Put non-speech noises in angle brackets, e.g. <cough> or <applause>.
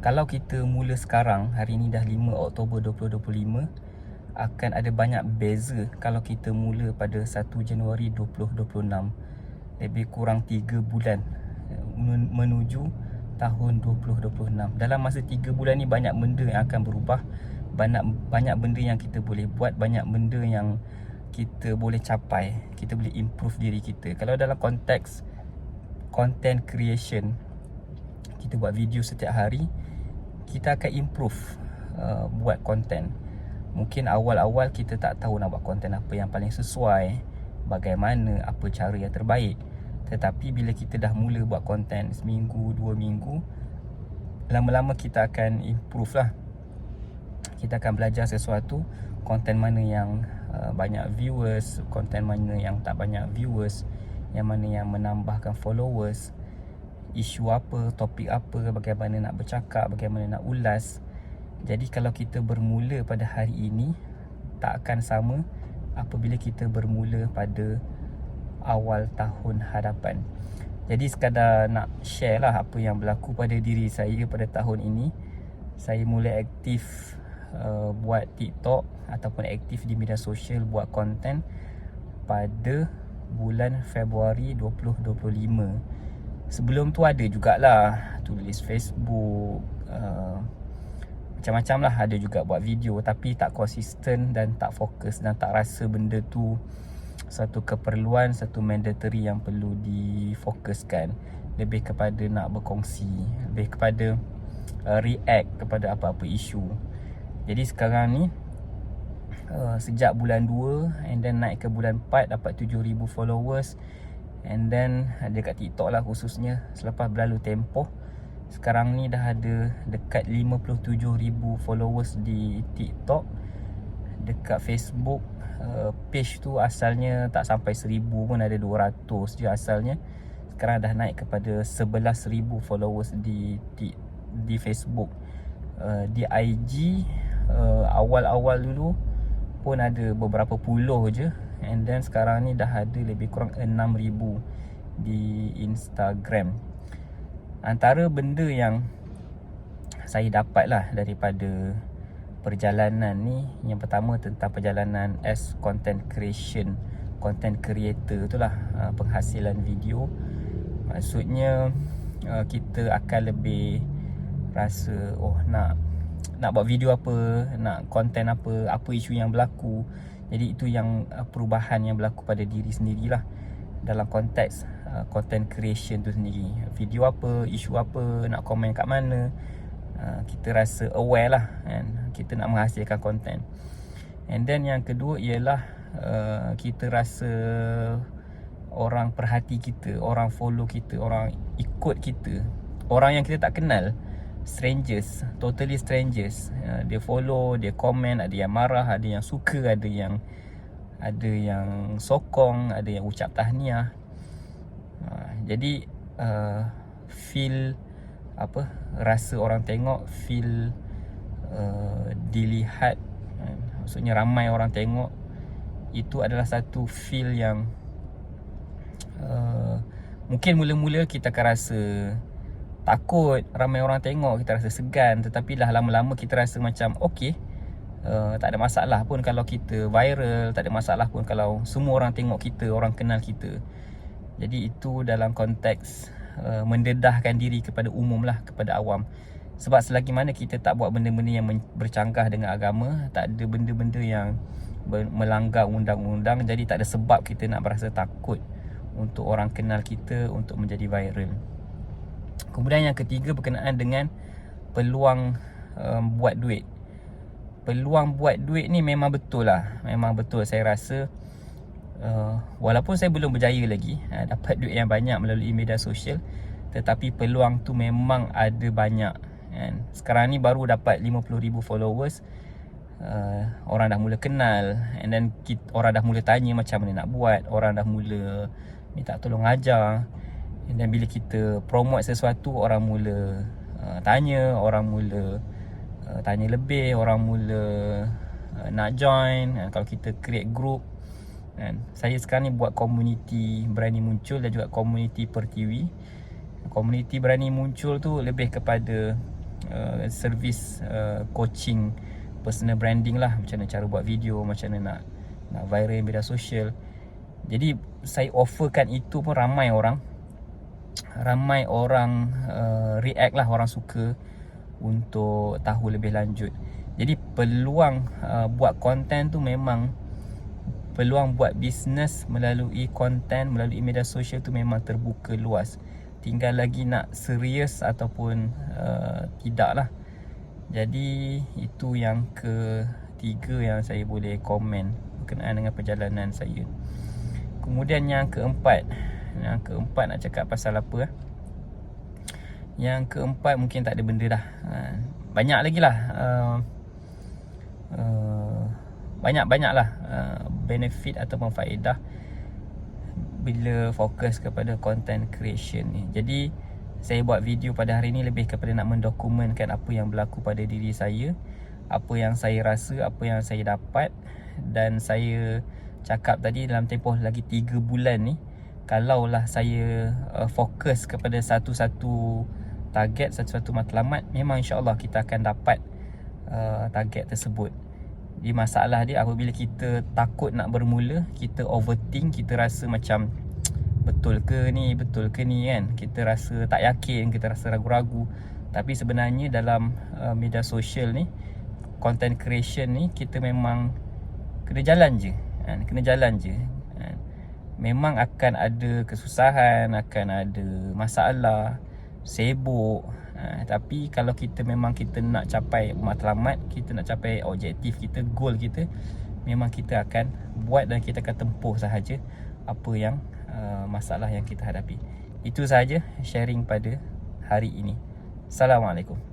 kalau kita mula sekarang hari ni dah 5 Oktober 2025 akan ada banyak beza kalau kita mula pada 1 Januari 2026 lebih kurang 3 bulan eh, menuju tahun 2026 dalam masa 3 bulan ni banyak benda yang akan berubah. Banyak banyak benda yang kita boleh buat banyak benda yang kita boleh capai. Kita boleh improve diri kita. Kalau dalam konteks content creation kita buat video setiap hari kita akan improve uh, buat konten. Mungkin awal-awal kita tak tahu nak buat konten apa yang paling sesuai, bagaimana, apa cara yang terbaik. Tetapi bila kita dah mula buat konten seminggu, dua minggu, lama-lama kita akan improve lah. Kita akan belajar sesuatu, konten mana yang uh, banyak viewers, konten mana yang tak banyak viewers, yang mana yang menambahkan followers isu apa, topik apa, bagaimana nak bercakap, bagaimana nak ulas. Jadi kalau kita bermula pada hari ini tak akan sama apabila kita bermula pada awal tahun hadapan. Jadi sekadar nak share lah apa yang berlaku pada diri saya pada tahun ini. Saya mulai aktif uh, buat TikTok ataupun aktif di media sosial buat konten pada bulan Februari 2025 sebelum tu ada jugalah tulis Facebook uh, macam-macam lah ada juga buat video tapi tak konsisten dan tak fokus dan tak rasa benda tu satu keperluan satu mandatory yang perlu difokuskan. Lebih kepada nak berkongsi lebih kepada uh, react kepada apa-apa isu. Jadi sekarang ni uh, sejak bulan 2 and then naik ke bulan 4 dapat 7000 followers And then ada kat TikTok lah khususnya Selepas berlalu tempoh Sekarang ni dah ada dekat 57,000 followers di TikTok. Dekat Facebook uh, Page tu asalnya tak sampai 1,000 pun ada 200 je asalnya. Sekarang dah naik kepada 11,000 followers di di, di Facebook. Uh, Di IG uh, awal-awal dulu pun ada beberapa puluh je And then sekarang ni dah ada lebih kurang 6,000 di Instagram. Antara benda yang saya dapat lah daripada perjalanan ni Yang pertama tentang perjalanan as content creation Content creator tu lah uh, penghasilan video. Maksudnya uh, kita akan lebih rasa oh nak nak buat video apa, nak konten apa, apa isu yang berlaku jadi itu yang uh, perubahan yang berlaku pada diri sendirilah dalam konteks uh, content creation tu sendiri. Video apa, isu apa, nak komen kat mana. Uh, kita rasa aware lah kan. Kita nak menghasilkan konten. And then yang kedua ialah uh, kita rasa orang perhati kita, orang follow kita, orang ikut kita. Orang yang kita tak kenal strangers totally strangers. Uh, dia follow dia komen ada yang marah ada yang suka ada yang ada yang sokong ada yang ucap tahniah. Uh, jadi uh, feel apa rasa orang tengok feel uh, dilihat uh, maksudnya ramai orang tengok itu adalah satu feel yang uh, mungkin mula-mula kita akan rasa takut ramai orang tengok kita rasa segan. Tetapi lah lama-lama kita rasa macam okey uh, tak ada masalah pun kalau kita viral tak ada masalah pun kalau semua orang tengok kita orang kenal kita. Jadi itu dalam konteks uh, mendedahkan diri kepada umum lah kepada awam. Sebab selagi mana kita tak buat benda-benda yang bercanggah dengan agama tak ada benda-benda yang melanggar undang-undang jadi tak ada sebab kita nak berasa takut untuk orang kenal kita untuk menjadi viral Kemudian yang ketiga berkenaan dengan peluang um, buat duit. Peluang buat duit ni memang betul lah. Memang betul saya rasa. Uh, walaupun saya belum berjaya lagi <laughs> uh, dapat duit yang banyak melalui media sosial. Tetapi peluang tu memang ada banyak. Kan? Sekarang ni baru dapat 50,000 followers. Uh, orang dah mula kenal and then kita, orang dah mula tanya macam mana nak buat orang dah mula minta tolong ajar dan bila kita promote sesuatu orang mula uh, tanya orang mula uh, tanya lebih orang mula uh, nak join uh, kalau kita create group. Kan saya sekarang ni buat community berani muncul dan juga community per TV community berani muncul tu lebih kepada uh, servis uh, coaching personal branding lah. Macam mana cara buat video macam mana nak nak viral media sosial jadi saya offerkan itu pun ramai orang ramai orang uh, react lah orang suka untuk tahu lebih lanjut. Jadi peluang uh, buat konten tu memang peluang buat bisnes melalui konten melalui media sosial tu memang terbuka luas. Tinggal lagi nak serius ataupun uh, tidak lah. Jadi itu yang ketiga yang saya boleh komen berkenaan dengan perjalanan saya. Kemudian yang keempat, yang keempat nak cakap pasal apa? Eh? Yang keempat mungkin tak ada benda dah. Ha, banyak lagi lah. Uh, uh, banyak-banyak lah benefit ataupun faedah bila fokus kepada content creation ni. Jadi saya buat video pada hari ini lebih kepada nak mendokumentkan apa yang berlaku pada diri saya apa yang saya rasa, apa yang saya dapat dan saya cakap tadi dalam tempoh lagi 3 bulan ni kalaulah saya uh, fokus kepada satu-satu target, satu-satu matlamat memang insyaAllah kita akan dapat uh, target tersebut. Jadi masalah dia apabila kita takut nak bermula kita overthink, kita rasa macam <tsk> betul ke ni betul ke ni kan? Kita rasa tak yakin kita rasa ragu-ragu. Tapi sebenarnya dalam uh, media sosial ni content creation ni kita memang kena jalan je. Kan kena jalan je? Memang akan ada kesusahan akan ada masalah sibuk ha, tapi kalau kita memang kita nak capai matlamat kita nak capai objektif kita goal kita memang kita akan buat dan kita akan tempuh sahaja apa yang Uh, masalah yang kita hadapi. Itu sahaja sharing pada hari ini. Assalamualaikum.